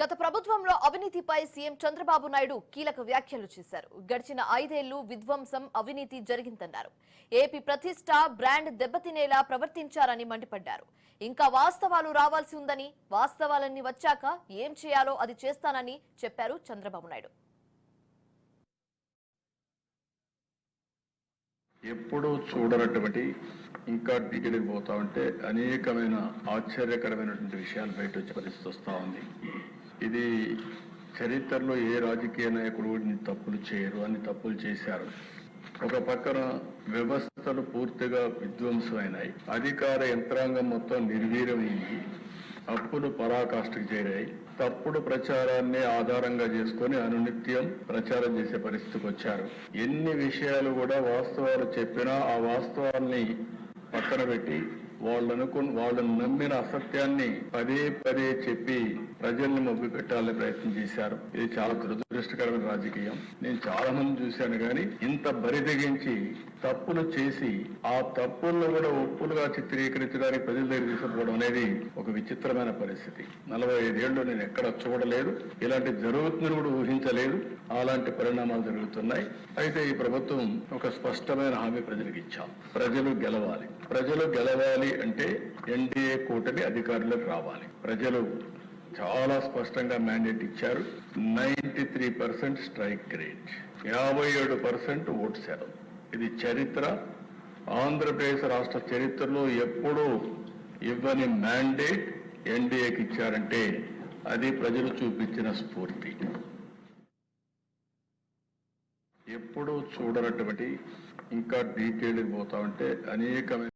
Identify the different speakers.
Speaker 1: గత ప్రభుత్వంలో అవినీతిపై సీఎం చంద్రబాబు నాయుడు కీలక వ్యాఖ్యలు చేశారు. గడిచిన ఐదేళ్ళు విధ్వంసం అవినీతి జరిగిందన్నారు. ఏపీ ప్రతిష్ట బ్రాండ్ దెబ్బతినేలా ప్రవర్తించారని మండిపడ్డారు. ఇంకా వాస్తవాలు రావాల్సి ఉందని వాస్తవాలన్నీ వచ్చాక ఏం చేయాలో అది చేస్తానని చెప్పారు చంద్రబాబు నాయుడు.
Speaker 2: ఎప్పుడూ చూడనటువంటి ఇంకా డీటెయిల్కి పోతా ఉంటే అనేకమైన ఆశ్చర్యకరమైనటువంటి విషయాలు బయట వచ్చి పరిస్థితి వస్తూ ఉంది. ఇది చరిత్రలో ఏ రాజకీయ నాయకుడు తప్పులు చేయరు అని తప్పులు చేశారు. ఒక పక్కన వ్యవస్థలు పూర్తిగా విధ్వంసమైనాయి. అధికార యంత్రాంగం మొత్తం నిర్వీర్యమైంది. అప్పులు పరాకాష్ఠకు చేరాయి. తప్పుడు ప్రచారాన్ని ఆధారంగా చేసుకొని అనునిత్యం ప్రచారం చేసే పరిస్థితికి వచ్చారు. ఎన్ని విషయాలు కూడా వాస్తవాలు చెప్పినా ఆ వాస్తవాల్ని పక్కన పెట్టి వాళ్ళు వాళ్ళను వాళ్ళని నమ్మిన అసత్యాన్ని పదే పదే చెప్పి ప్రజల్ని మొగ్గు పెట్టాలని ప్రయత్నం చేశారు. ఇది చాలా దురదృష్టకరమైన రాజకీయం. నేను చాలా మంది చూశాను కానీ ఇంత బరిదెగించి తప్పులు చేసి ఆ తప్పులను కూడా ఒప్పులుగా చిత్రీకరించడానికి ప్రజల దగ్గర తీసుకుపోవడం అనేది ఒక విచిత్రమైన పరిస్థితి. నలభై ఐదేళ్ళు నేను ఎక్కడ చూడలేదు ఇలాంటి జరుగుతుందని కూడా ఊహించలేదు అలాంటి పరిణామాలు జరుగుతున్నాయి. అయితే ఈ ప్రభుత్వం ఒక స్పష్టమైన హామీ ప్రజలకు ఇచ్చాం. ప్రజలు గెలవాలి. ప్రజలు గెలవాలి అంటే ఎన్డీఏ కూటమి అధికారులకు రావాలి. ప్రజలు చాలా స్పష్టంగా మ్యాండేట్ ఇచ్చారు. Ninety three percent strike rate యాభై ఏడు పర్సెంట్ ఓటు శాతం. ఇది చరిత్ర. ఆంధ్రప్రదేశ్ రాష్ట్ర చరిత్రలో ఎప్పుడూ ఇవ్వని మ్యాండేట్ ఎన్డీఏకి ఇచ్చారంటే అది ప్రజలు చూపించిన స్ఫూర్తి. ఎప్పుడూ చూడనటువంటి ఇంకా డీటెయిల్కి పోతా ఉంటే అనేకమైన